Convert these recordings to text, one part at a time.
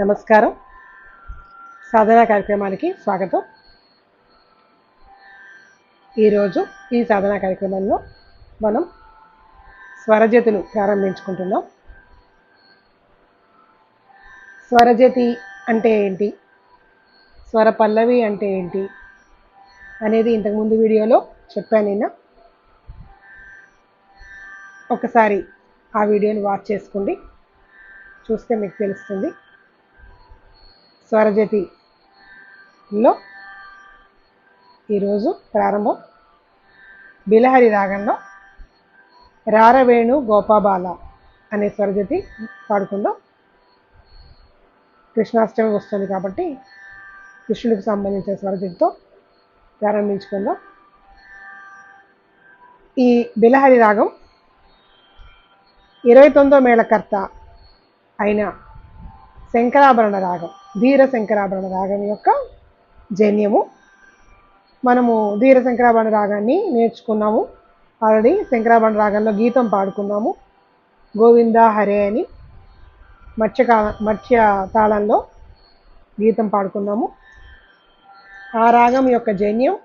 నమస్కారం. సాధన కార్యక్రమానికి స్వాగతం. ఈరోజు ఈ సాధన కార్యక్రమంలో మనం స్వరజతులు ప్రారంభించుకుంటున్నాం. స్వరజతి అంటే ఏంటి? స్వర పల్లవి అంటే ఏంటి? అనేది ఇంతకుముందు వీడియోలో చెప్పాను నేను ఒకసారి ఆ వీడియోని వాచ్ చేసుకోండి. చూస్తే మీకు తెలుస్తుంది. స్వరజతిలో ఈరోజు ప్రారంభం. బిలహరి రాగంలో రారవేణు గోపాబాల అనే స్వరజతి పాడుకుందాం. కృష్ణాష్టమి వస్తుంది కాబట్టి కృష్ణుడికి సంబంధించిన స్వరజతితో ప్రారంభించుకుందాం. ఈ బిలహరి రాగం ఇరవై తొమ్మిదో మేళకర్త అయిన శంకరాభరణ రాగం ధీర శంకరాభరణ రాగం యొక్క జన్యము. మనము ధీర శంకరాభరణ రాగాన్ని నేర్చుకున్నాము. ఆల్రెడీ శంకరాభరణ రాగంలో గీతం పాడుకున్నాము. గోవింద హరే అని మత్స్యకాల మత్స్య తాళంలో గీతం పాడుకున్నాము. ఆ రాగం యొక్క జన్యం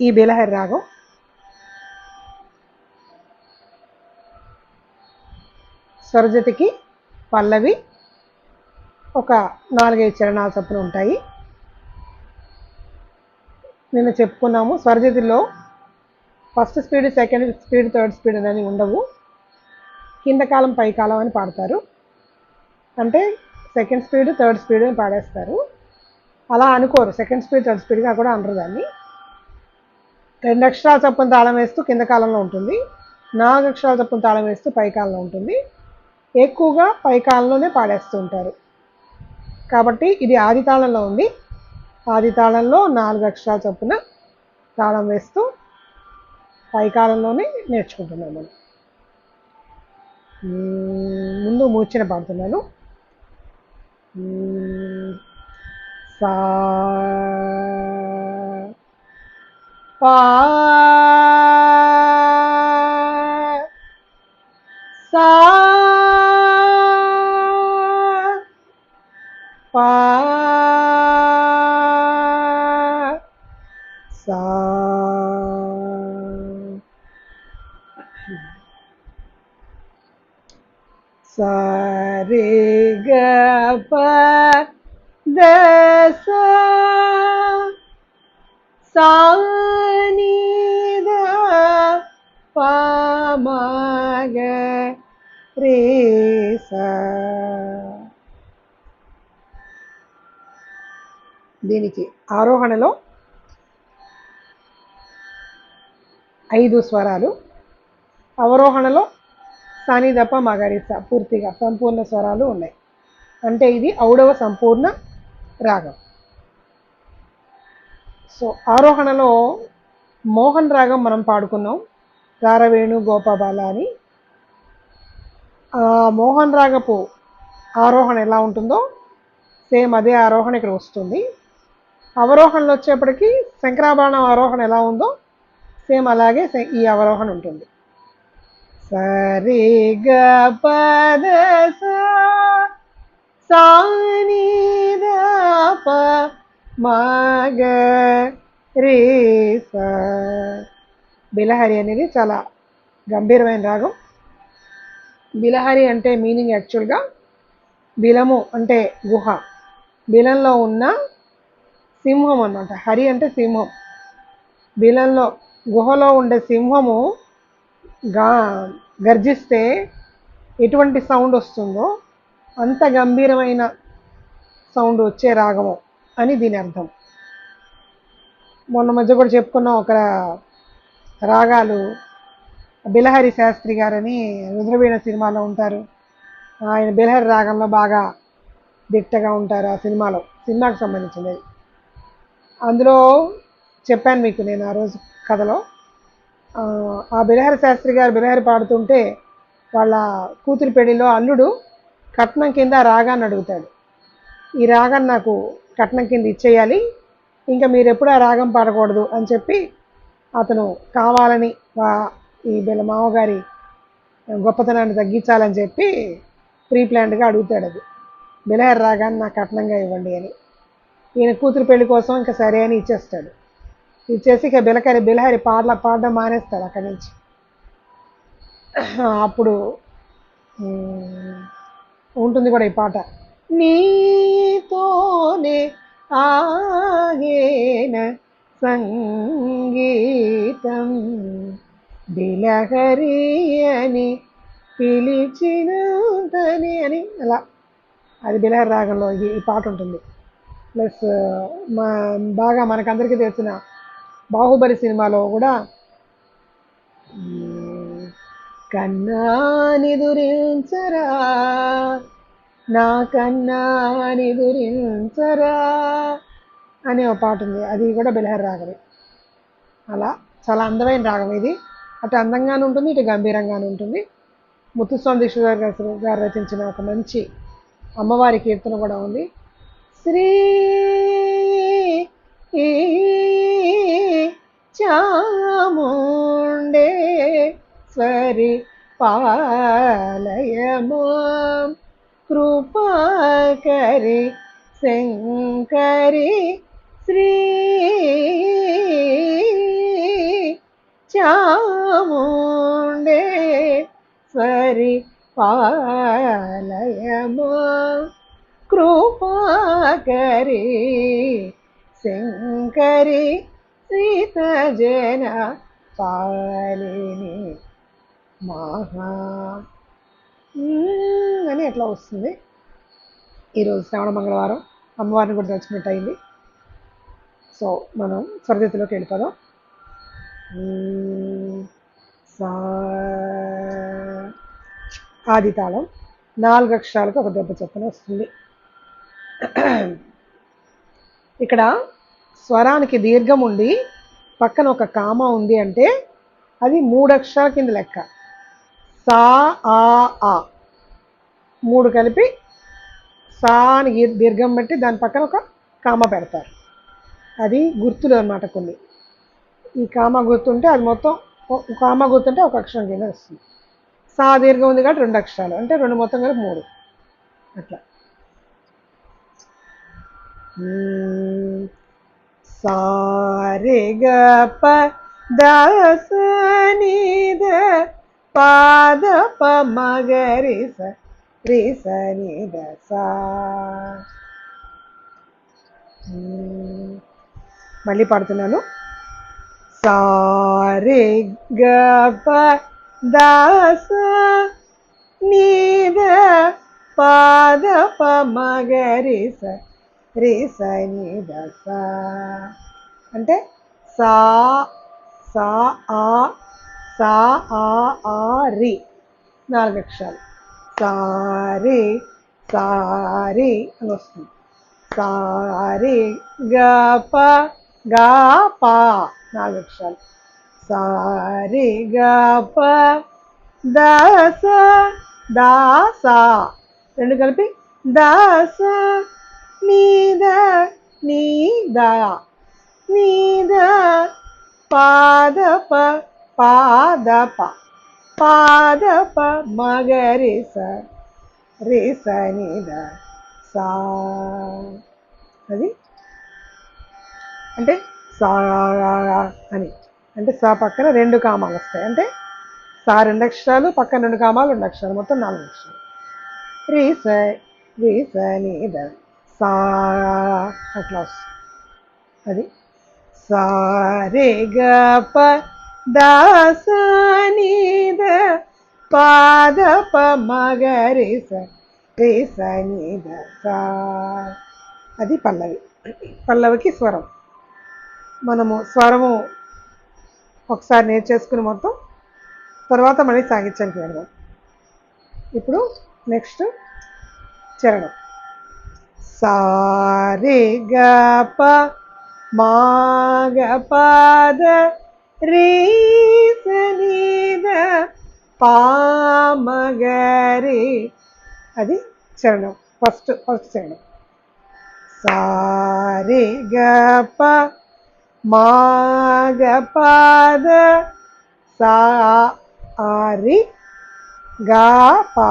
ఈ బిలహరి రాగం. స్వరజతికి పల్లవి ఒక నాలుగైదు చరణాల చొప్పున ఉంటాయి. నిన్న చెప్పుకున్నాము స్వరజతిలో first speed second speed third speed అని ఉండవు. కింద కాలం పై కాలం అని పాడతారు. అంటే సెకండ్ స్పీడ్ థర్డ్ స్పీడ్ అని పాడేస్తారు. అలా అనుకోరు. సెకండ్ స్పీడ్ థర్డ్ స్పీడ్గా కూడా అనరు దాన్ని. రెండు అక్షరాల చొప్పున తాళం వేస్తూ కింద కాలంలో ఉంటుంది. నాలుగు అక్షరాల చొప్పున తాళం వేస్తూ పైకాలంలో ఉంటుంది. ఎక్కువగా పైకాలంలోనే పాడేస్తూ ఉంటారు. కాబట్టి ఇది ఆది తాళంలో ఉంది. ఆది తాళంలో నాలుగు అక్షరాలు చొప్పున తాళం వేస్తూ పైకాలంలోనే నేర్చుకుంటున్నాం మనం ముందు మూర్చిన పాడుతున్నాను. సా పా సా సరి గ ప ద స ద రే స దీనికి ఆరోహణలో ఐదు స్వరాలు. అవరోహణలో సానిదప మగరిస పూర్తిగా సంపూర్ణ స్వరాలు ఉన్నాయి. అంటే ఇది ఔడవ సంపూర్ణ రాగం. సో ఆరోహణలో మోహన్ రాగం మనం పాడుకున్నాం. రారవేణు గోపబాల అని. ఆ మోహన్ రాగపు ఆరోహణ ఎలా ఉంటుందో సేమ్ అదే ఆరోహణ ఇక్కడ వస్తుంది. అవరోహణలు వచ్చేప్పటికి శంకరాభరణం ఆరోహణ ఎలా ఉందో సేమ్ అలాగే ఈ అవరోహణ ఉంటుంది. సరి గ పద స ప మ రే స బిలహరి అనేది చాలా గంభీరమైన రాగం. బిలహరి అంటే మీనింగ్ యాక్చువల్గా బిలము అంటే గుహ. బిలంలో ఉన్న సింహం అనమాట హరి అంటే సింహం. బిలంలో గుహలో ఉండే సింహము గా గర్జిస్తే ఎటువంటి సౌండ్ వస్తుందో అంత గంభీరమైన సౌండ్ వచ్చే రాగము అని దీని అర్థం. మొన్న మధ్య కూడా చెప్పుకున్నాం ఒక రాగాలు బిలహరి శాస్త్రి గారని రుద్రవీణ సినిమాలో ఉంటారు. ఆయన బిలహరి రాగంలో బాగా దిట్టగా ఉంటారు ఆ సినిమాలో సినిమాకు సంబంధించినది. అందులో చెప్పాను మీకు నేను ఆ రోజు కథలో. ఆ, బిలహరి శాస్త్రి గారు బిలహరి పాడుతుంటే వాళ్ళ కూతురి పెళ్ళిలో అల్లుడు కట్నం కింద రాగాన్ని అడుగుతాడు. ఈ రాగాన్ని నాకు కట్నం కింద ఇచ్చేయాలి ఇంకా మీరు ఎప్పుడు ఆ రాగం పాడకూడదు అని చెప్పి అతను కావాలని ఈ వీళ్ళ మామగారి గొప్పతనాన్ని తగ్గించాలని చెప్పి ప్రీ ప్లాన్డ్గా అడుగుతాడు అది. బిలహరి రాగాన్ని నాకు కట్నంగా ఇవ్వండి అని. ఈయన కూతురు పెళ్ళి కోసం ఇంకా సరే అని ఇచ్చేస్తాడు. ఇచ్చేసి ఇక బిలకరి బిలహరి పాటల పాడడం మానేస్తాడు అక్కడి నుంచి. అప్పుడు ఉంటుంది కూడా ఈ పాట. నీతోనే ఆగేన సంగీతం బిలహరి అని పిలిచినంతని అని అలా. అది బిలహరి రాగంలో ఈ ఈ పాట ఉంటుంది. ప్లస్ మా బాగా మనకందరికీ తెలిసిన బాహుబలి సినిమాలో కూడా మ్, కన్నాని దురించరా నా కన్నాని దురించరా అనే ఒక పాట ఉంది. అది కూడా బిలహర్ రాగమే అలా చాలా అందమైన రాగం ఇది. అటు అందంగానే ఉంటుంది ఇటు గంభీరంగానే ఉంటుంది. ముత్తుస్వామి దీక్షితార్ గారు గారు రచించిన ఒక మంచి అమ్మవారి కీర్తన కూడా ఉంది. శ్రీ చాముండే చాముండేశ్వరి పాలయమాం. కృపాకరి శంకరి శ్రీ చాముండే చాముండేశ్వరి పాలయమా. కృపాకరి శంకరి సీతజన పాలిని మహా. అని ఎట్లా వస్తుంది? ఈరోజు శ్రావణ మంగళవారం. అమ్మవారిని కూడా తలుచుకున్నట్టు అయింది. సో మనం స్వర్గతిలోకి వెళ్ళిపోదాం. సా ఆది తాళం నాలుగు అక్షరాలకు ఒక దెబ్బ చొప్పున వస్తుంది. ఇక్కడ స్వరానికి దీర్ఘం ఉండి పక్కన ఒక కామ ఉంది అంటే అది మూడు అక్షరాల కింద లెక్క. సా ఆ ఆ. మూడు కలిపి సా అని దీర్ఘం పెట్టి దాని పక్కన ఒక కామ పెడతారు. అది గుర్తులు అనమాట కొన్ని. ఈ కామ గుర్తుంటే అది మొత్తం కామ గుర్తుంటే ఒక అక్షరం కింద వస్తుంది. సా దీర్ఘం ఉంది కాబట్టి రెండు అక్షరాలు. అంటే రెండు మొత్తం కలిపి మూడు. అట్లా. సారి గ ప దస నిద పాద ప మగరి స రి ద సా మళ్ళీ పాడుతున్నాను. సారి గ ప దస నిద పాద ప మగరి స రి సని దశ. అంటే సా సా ఆ సా ఆ ఆ రి. నాలుగు అక్షరాలు. సారి సారి అని వస్తుంది. సారి గ ప నాలుగు అక్షరాలు. సారి గప దస దాస రెండు కలిపి దాస మీద నీద నీద పాద ప పాదప ప పాద మగరి స. రి స నిద సా అది అంటే సా అని. అంటే సా పక్కన రెండు కామాలు వస్తాయి. అంటే సా రెండు అక్షరాలు పక్కన రెండు కామాలు రెండు అక్షరాలు. మొత్తం నాలుగు అక్షరాలు. రి స రి సా అట్లా అది. సారే గ ప దాస పాద ప మగరి స. సా అది పల్లవి. పల్లవికి స్వరం. మనము స్వరము ఒకసారి నేర్చేసుకుని మొత్తం తర్వాత మళ్ళీ సాగించడానికి వెళ్దాం. ఇప్పుడు నెక్స్ట్ చరణం. సారే గ ప మాగ పాద రీ సనీద పామగరి అది చరణం ఫస్ట్ ఫస్ట్ చరణం సారే గ ప మాగ పాద సా ఆరి గా పా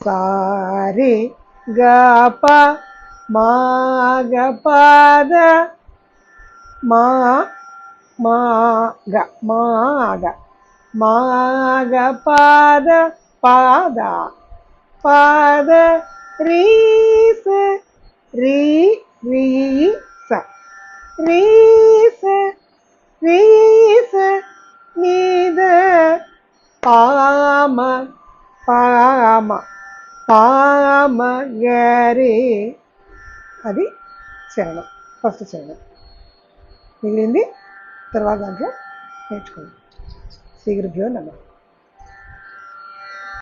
సారి గ ప మా గ పద మా మా గ మా గ మా గ పద పాద పాద రీ స అది చరణం ఫస్ట్ చరణం మిగిలింది తర్వాత దాంట్లో నేర్చుకుందాం. శ్రీ గురుభ్యో నమ.